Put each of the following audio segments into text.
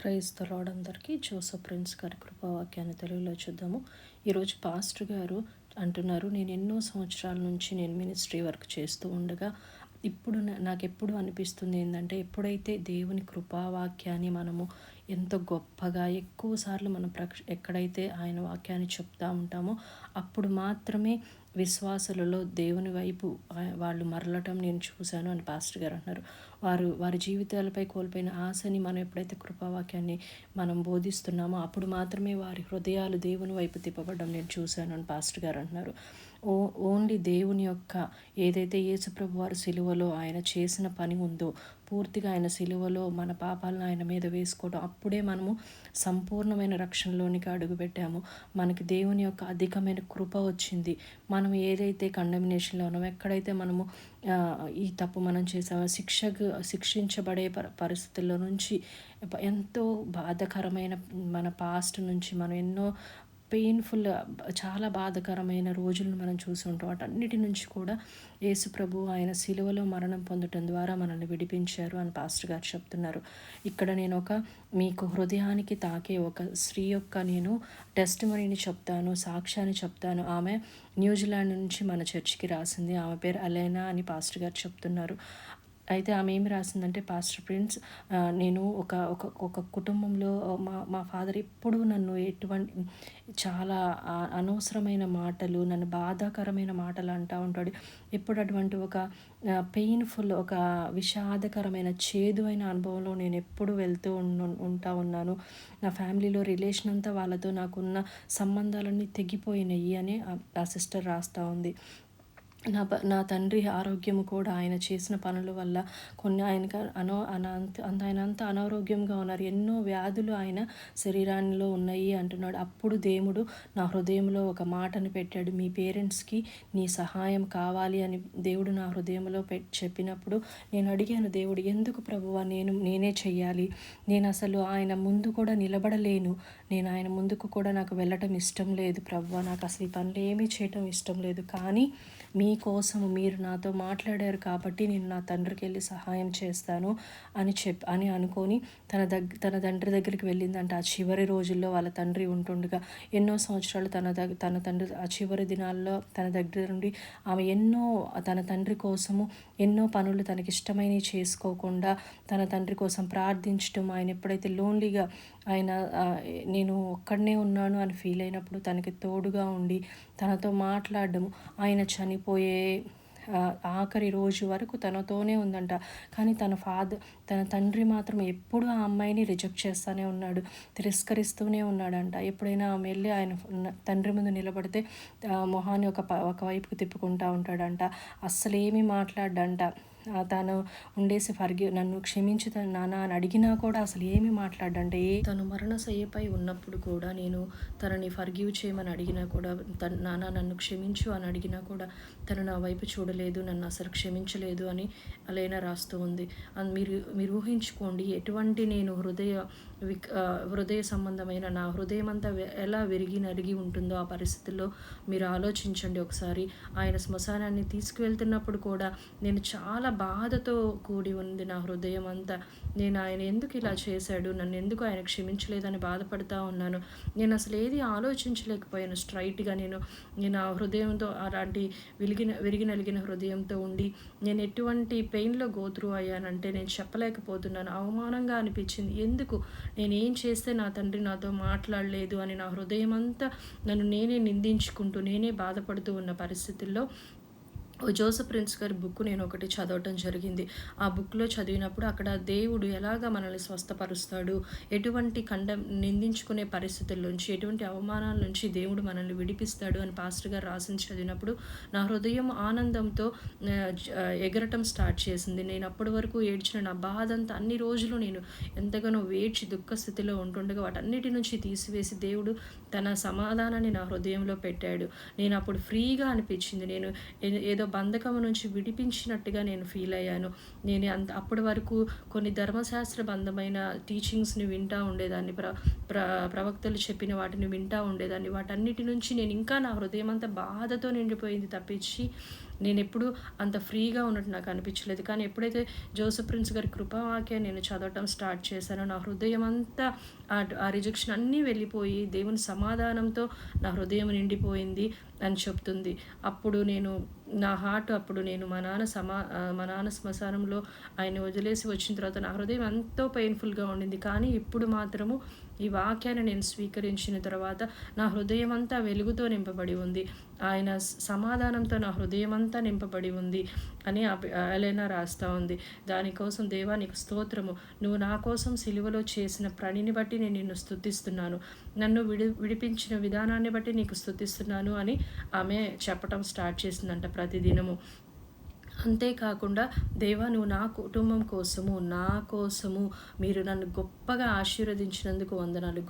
Praise తలాడ్ అందరికీ Joseph prince గారి కృపావాక్యాన్ని తెలుగులో చూద్దాము. ఈరోజు పాస్టర్ గారు అంటున్నారు నేను ఎన్నో సంవత్సరాల నుంచి నేను మినిస్ట్రీ వర్క్ చేస్తూ ఉండగా ఇప్పుడు నాకు ఎప్పుడు అనిపిస్తుంది ఏంటంటే ఎప్పుడైతే దేవుని కృపావాక్యాన్ని మనము ఎంతో గొప్పగా ఎక్కువసార్లు మనం ప్రక్ష ఎక్కడైతే ఆయన వాక్యాన్ని చెప్తా ఉంటామో అప్పుడు మాత్రమే విశ్వాసులలో దేవుని వైపు వాళ్ళు మరలటం నేను చూశాను అని పాస్టర్ గారు అంటున్నారు వారు వారి జీవితాలపై కోల్పోయిన ఆశని మనం ఎప్పుడైతే కృపావాక్యాన్ని మనం బోధిస్తున్నామో అప్పుడు మాత్రమే వారి హృదయాలు దేవుని వైపు తిప్పబడడం నేను చూశాను అని పాస్టర్ గారు అంటున్నారు ఓ ఓన్లీ దేవుని యొక్క ఏదైతే యేసుప్రభు వారి సిలువలో ఆయన చేసిన పని ఉందో పూర్తిగా ఆయన సిలువలో మన పాపాలను ఆయన మీద వేసుకోవడం అప్పుడే మనము సంపూర్ణమైన రక్షణలోనికి అడుగుపెట్టాము. మనకి దేవుని యొక్క అధికమైన కృప వచ్చింది. మనం ఏదైతే కండమినేషన్లో ఉన్నామో ఎక్కడైతే మనము ఈ తప్పు మనం చేసామో శిక్షకు శిక్షించబడే పరిస్థితుల్లో నుంచి ఎంతో బాధకరమైన మన పాస్ట్ నుంచి మనం ఎన్నో పెయిన్ఫుల్ చాలా బాధకరమైన రోజులను మనం చూసుంటాం వాటన్నిటి నుంచి కూడా యేసు ప్రభు ఆయన శిలువలో మరణం పొందటం ద్వారా మనల్ని విడిపించారు అని పాస్టర్ గారు చెప్తున్నారు. ఇక్కడ నేను ఒక మీకు హృదయానికి తాకే ఒక స్త్రీ యొక్క నేను టెస్ట్ మనీని చెప్తాను సాక్ష్యాన్ని చెప్తాను. ఆమె న్యూజిలాండ్ నుంచి మన చర్చికి రాసింది. ఆమె పేరు అలైనా అని పాస్టర్ గారు చెప్తున్నారు. అయితే ఆమె ఏమి రాసిందంటే పాస్టర్ ప్రిన్స్ నేను ఒక ఒక ఒక కుటుంబంలో మా మా ఫాదర్ ఎప్పుడూ నన్ను ఎటువంటి చాలా అనవసరమైన మాటలు నన్ను బాధాకరమైన మాటలు అంటూ ఉంటాడు. ఎప్పుడు అటువంటి ఒక పెయిన్ఫుల్ ఒక విషాదకరమైన చేదు అయిన అనుభవంలో నేను ఎప్పుడు వెళ్తూ ఉంటా ఉన్నాను. నా ఫ్యామిలీలో రిలేషన్ అంతా వాళ్ళతో నాకున్న సంబంధాలన్నీ తెగిపోయినాయి అని ఆ సిస్టర్ రాస్తూ ఉంది. నా నా తండ్రి ఆరోగ్యము కూడా ఆయన చేసిన పనుల వల్ల కొన్ని ఆయనకు అనో అంత ఆయన అంత అనారోగ్యంగా ఉన్నారు. ఎన్నో వ్యాధులు ఆయన శరీరాల్లో ఉన్నాయి అంటున్నాడు. అప్పుడు దేవుడు నా హృదయంలో ఒక మాటను పెట్టాడు. మీ పేరెంట్స్కి నీ సహాయం కావాలి అని దేవుడు నా హృదయంలో పె చెప్పినప్పుడు నేను అడిగాను దేవుడు ఎందుకు ప్రభువా నేను నేనే చెయ్యాలి? నేను అసలు ఆయన ముందు కూడా నిలబడలేను. నేను ఆయన ముందుకు కూడా నాకు వెళ్ళటం ఇష్టం లేదు. ప్రభువ నాకు అసలు ఈ పనులు ఏమీ చేయటం ఇష్టం లేదు. కానీ మీకోసం మీరు నాతో మాట్లాడారు కాబట్టి నేను నా తండ్రికి వెళ్ళి సహాయం చేస్తాను అని చెప్ అని అనుకొని తన దగ్గ తన తండ్రి దగ్గరికి వెళ్ళిందంట. ఆ చివరి రోజుల్లో వాళ్ళ తండ్రి ఉంటుండగా ఎన్నో సంవత్సరాలు తన దగ్గ తన తండ్రి ఆ చివరి దినాల్లో తన దగ్గర నుండి ఆమె ఎన్నో తన తండ్రి కోసము ఎన్నో పనులు తనకి ఇష్టమైనవి చేసుకోకుండా తన తండ్రి కోసం ప్రార్థించడం ఆయన ఎప్పుడైతే లోన్లీగా ఆయన నేను ఒక్కడనే ఉన్నాను అని ఫీల్ అయినప్పుడు తనకి తోడుగా ఉండి తనతో మాట్లాడడం ఆయన చని చనిపోయే ఆఖరి రోజు వరకు తనతోనే ఉందంట. కానీ తన ఫాదర్ తన తండ్రి మాత్రం ఎప్పుడు ఆ అమ్మాయిని రిజెక్ట్ చేస్తూనే ఉన్నాడు. తిరస్కరిస్తూనే ఉన్నాడంట. ఎప్పుడైనా ఆమె వెళ్ళి ఆయన తండ్రి ముందు నిలబడితే మొహాన్ని ఒక ఒకవైపుకి తిప్పుకుంటా ఉంటాడంట. అస్సలేమీ ఏమీ మాట్లాడంట తను ఉండేసి ఫర్గి నన్ను క్షమించి నాన్న అని అడిగినా కూడా అసలు ఏమి మాట్లాడంటే తను మరణశయ్యపై ఉన్నప్పుడు కూడా నేను తనని ఫర్గివ్ చేయమని అడిగినా కూడా తన నాన్న నన్ను క్షమించు అని అడిగినా కూడా తను నా వైపు చూడలేదు నన్ను అసలు క్షమించలేదు అని అలైనా రాస్తూ ఉంది. మీరు మీరు ఊహించుకోండి ఎటువంటి నేను హృదయ హృదయ సంబంధమైన నా హృదయం అంతా ఎలా విరిగి నరిగి ఉంటుందో ఆ పరిస్థితుల్లో మీరు ఆలోచించండి ఒకసారి. ఆయన శ్మశానాన్ని తీసుకువెళ్తున్నప్పుడు కూడా నేను చాలా బాధతో కూడి ఉంది నా హృదయం అంతా. నేను ఆయన ఎందుకు ఇలా చేశాడు? నన్ను ఎందుకు ఆయన క్షమించలేదని బాధపడుతూ ఉన్నాను? నేను అసలు ఏది ఆలోచించలేకపోయాను. స్ట్రైట్గా నేను నేను ఆ హృదయంతో అలాంటి విరిగిన విరిగి నలిగిన హృదయంతో ఉండి నేను ఎటువంటి పెయిన్లో గోత్రూ అయ్యానంటే నేను చెప్పలేకపోతున్నాను. అవమానంగా అనిపించింది. ఎందుకు? నేను ఏం చేస్తే నా తండ్రి నాతో మాట్లాడలేదు అని నా హృదయం అంతా నన్ను నేనే నిందించుకుంటూ నేనే బాధపడుతూ ఉన్న పరిస్థితుల్లో జోసఫ్ ప్రిన్స్ గారి బుక్ నేను ఒకటి చదవటం జరిగింది. ఆ బుక్లో చదివినప్పుడు అక్కడ దేవుడు ఎలాగ మనల్ని స్వస్థపరుస్తాడు? ఎటువంటి కండ నిందించుకునే పరిస్థితుల నుంచి ఎటువంటి అవమానాల నుంచి దేవుడు మనల్ని విడిపిస్తాడు అని పాస్టర్ గారు రాసింది చదివినప్పుడు నా హృదయం ఆనందంతో ఎగరటం స్టార్ట్ చేసింది. నేను అప్పటి వరకు ఏడ్చిన నా బాధ అంతా అన్ని రోజులు నేను ఎంతగానో వేడ్చి దుఃఖ స్థితిలో ఉంటుండగా వాటన్నిటి నుంచి తీసివేసి దేవుడు తన సమాధానాన్ని నా హృదయంలో పెట్టాడు. నేను అప్పుడు ఫ్రీగా అనిపించింది. నేను ఏదో బంధకం నుంచి విడిపించినట్టుగా నేను ఫీల్ అయ్యాను. నేను అంత అప్పటి వరకు కొన్ని ధర్మశాస్త్ర బంధమైన టీచింగ్స్ని వింటూ ఉండేదాన్ని. ప్ర ప్ర ప్రవక్తలు చెప్పిన వాటిని వింటూ ఉండేదాన్ని. వాటన్నిటి నుంచి నేను ఇంకా నా హృదయం అంతా బాధతో నిండిపోయింది తప్పించి నేను ఎప్పుడు అంత ఫ్రీగా ఉన్నట్టు నాకు అనిపించలేదు. కానీ ఎప్పుడైతే జోసఫ్ ప్రిన్స్ గారి కృపావాక్యాన్ని నేను చదవటం స్టార్ట్ చేశానో నా హృదయం అంతా ఆ రిజెక్షన్ అన్నీ వెళ్ళిపోయి దేవుని సమాధానంతో నా హృదయం నిండిపోయింది అని చెప్తుంది. అప్పుడు నేను నా హార్ట్ అప్పుడు నేను మా నాన్న సమా మా నాన్న శ్మశానంలో ఆయన వదిలేసి వచ్చిన తర్వాత నా హృదయం ఎంతో పెయిన్ఫుల్గా ఉండింది. కానీ ఇప్పుడు మాత్రము ఈ వాక్యాన్ని నేను స్వీకరించిన తర్వాత నా హృదయం అంతా వెలుగుతో నింపబడి ఉంది. ఆయన సమాధానంతో నా హృదయం అంతా నింపబడి ఉంది అని ఎలైనా రాస్తూ ఉంది. దానికోసం దేవా నీకు స్తోత్రము. నువ్వు నా కోసం సిలువలో చేసిన పనిని బట్టి నేను నిన్ను స్థుతిస్తున్నాను నన్ను విడి విడిపించిన విధానాన్ని బట్టి నీకు స్థుతిస్తున్నాను అని ఆమె చెప్పటం స్టార్ట్ చేసిందంట ప్రతిదినము. అంతేకాకుండా దేవా నువ్వు నా కుటుంబం కోసము నా కోసము మీరు నన్ను గొప్పగా ఆశీర్వదించినందుకు వందనాలు.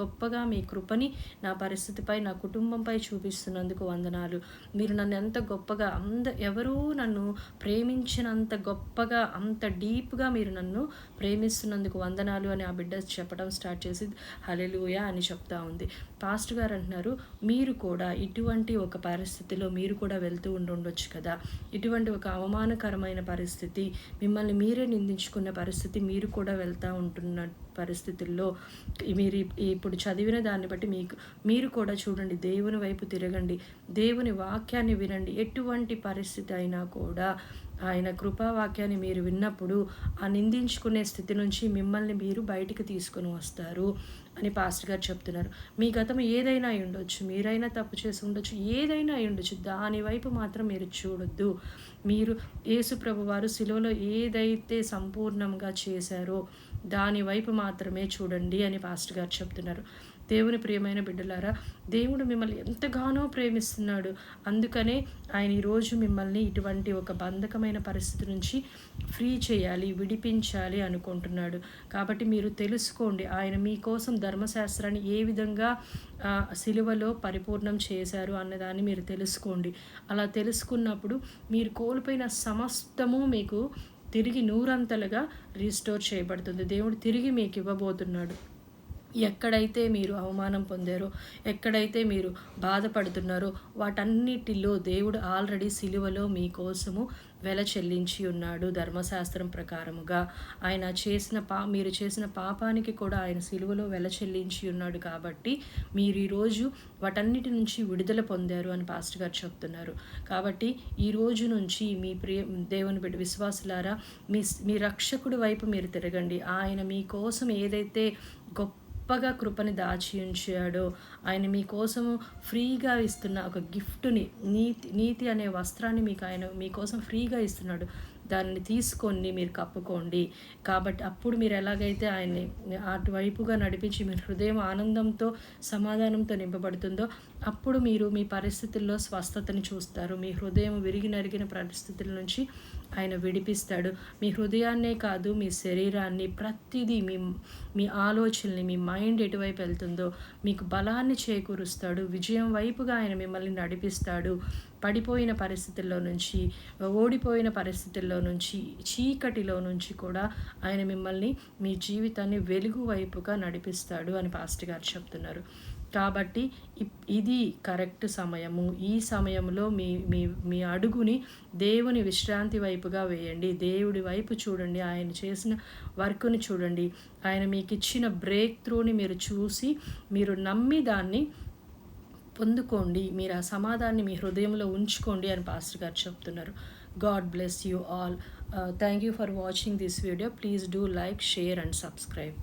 గొప్పగా మీ కృపని నా పరిస్థితిపై నా కుటుంబంపై చూపిస్తున్నందుకు వందనాలు. మీరు నన్ను ఎంత గొప్పగా అంద ఎవరూ నన్ను ప్రేమించినంత గొప్పగా అంత డీప్గా మీరు నన్ను ప్రేమిస్తున్నందుకు వందనాలు అని ఆ బిడ్డ చెప్పడం స్టార్ట్ చేసి హలెలుయ అని చెప్తా ఉంది. పాస్ట్ గారు అంటున్నారు మీరు కూడా ఇటువంటి ఒక పరిస్థితిలో మీరు కూడా వెళ్తూ ఉండుండొచ్చు కదా. ఇటువంటి ఒక అవమానకరమైన పరిస్థితి మిమ్మల్ని మీరే నిందించుకున్న పరిస్థితి మీరు కూడా వెళ్తూ ఉంటున్న పరిస్థితుల్లో మీరు ఇప్పుడు చదివిన దాన్ని బట్టి మీకు మీరు కూడా చూడండి దేవుని వైపు తిరగండి దేవుని వాక్యాన్ని వినండి. ఎటువంటి పరిస్థితి అయినా కూడా ఆయన కృపావాక్యాన్ని మీరు విన్నప్పుడు ఆ నిందించుకునే స్థితి నుంచి మిమ్మల్ని మీరు బయటికి తీసుకొని వస్తారు అని పాస్టర్ గారు చెప్తున్నారు. మీ గతం ఏదైనా ఉండొచ్చు మీరైనా తప్పు చేసి ఉండొచ్చు ఏదైనా ఉండొచ్చు దాని వైపు మాత్రం మీరు చూడొద్దు. మీరు యేసు ప్రభు వారు శిలువలో ఏదైతే సంపూర్ణంగా చేశారో దాని వైపు మాత్రమే చూడండి అని పాస్టర్ గారు చెప్తున్నారు. దేవుని ప్రియమైన బిడ్డలారా దేవుడు మిమ్మల్ని ఎంతగానో ప్రేమిస్తున్నాడు. అందుకనే ఆయన ఈరోజు మిమ్మల్ని ఇటువంటి ఒక బంధకమైన పరిస్థితి నుంచి ఫ్రీ చేయాలి విడిపించాలి అనుకుంటున్నాడు. కాబట్టి మీరు తెలుసుకోండి ఆయన మీకోసం ధర్మశాస్త్రాన్ని ఏ విధంగా సిలువలో పరిపూర్ణం చేశారు అన్నదాన్ని మీరు తెలుసుకోండి. అలా తెలుసుకున్నప్పుడు మీరు కోల్పోయిన సమస్తము మీకు తిరిగి నూరంతలుగా రీస్టోర్ చేయబడుతుంది. దేవుడు తిరిగి మీకు ఇవ్వబోతున్నాడు. ఎక్కడైతే మీరు అవమానం పొందారో ఎక్కడైతే మీరు బాధపడుతున్నారో వాటన్నిటిలో దేవుడు ఆల్రెడీ సిలువలో మీకోసము వెల చెల్లించి ఉన్నాడు ధర్మశాస్త్రం ప్రకారముగా. ఆయన చేసిన పా మీరు చేసిన పాపానికి కూడా ఆయన సిలువలో వెల చెల్లించి ఉన్నాడు కాబట్టి మీరు ఈరోజు వాటన్నిటి నుంచి విడుదల పొందారు అని పాస్టర్ గారు చెప్తున్నారు. కాబట్టి ఈ రోజు నుంచి మీ ప్రియ దేవుని బిడ్డ విశ్వాసులారా మీ మీ రక్షకుడి వైపు మీరు తిరగండి. ఆయన మీకోసం ఏదైతే గొప్ప గొప్పగా కృపని దాచి ఉంచాడో. ఆయన మీకోసము ఫ్రీగా ఇస్తున్న ఒక గిఫ్ట్ని నీతి నీతి అనే వస్త్రాన్ని మీకు ఆయన మీకోసం ఫ్రీగా ఇస్తున్నాడు. దాన్ని తీసుకొని మీరు కప్పుకోండి. కాబట్టి అప్పుడు మీరు ఎలాగైతే ఆయన్ని అటువైపుగా నడిపించి మీ హృదయం ఆనందంతో సమాధానంతో నింపబడుతుందో అప్పుడు మీరు మీ పరిస్థితుల్లో స్వస్థతని చూస్తారు. మీ హృదయం విరిగి నరిగిన పరిస్థితుల నుంచి ఆయన విడిపిస్తాడు. మీ హృదయాన్నే కాదు మీ శరీరాన్ని ప్రతిదీ మీ మీ ఆలోచనని మీ మైండ్ ఎటువైపు వెళ్తుందో మీకు బలాన్ని చేకూరుస్తాడు. విజయం వైపుగా ఆయన మిమ్మల్ని నడిపిస్తాడు. పడిపోయిన పరిస్థితుల్లో నుంచి ఓడిపోయిన పరిస్థితుల్లో నుంచి చీకటిలో నుంచి కూడా ఆయన మిమ్మల్ని మీ జీవితాన్ని వెలుగు వైపుగా నడిపిస్తాడు అని పాస్టర్ గారు చెప్తున్నారు. కాబట్టి ఇది కరెక్ట్ సమయము. ఈ సమయంలో మీ మీ మీ అడుగుని దేవుని విశ్రాంతి వైపుగా వేయండి. దేవుడి వైపు చూడండి. ఆయన చేసిన వర్క్ని చూడండి. ఆయన మీకు ఇచ్చిన బ్రేక్ త్రూని మీరు చూసి మీరు నమ్మి దాన్ని పొందుకోండి. మీరు ఆ సమాధాన్ని మీ హృదయంలో ఉంచుకోండి అని పాస్టర్ గారు చెప్తున్నారు. God bless you all. Thank you for watching this video please do like share and subscribe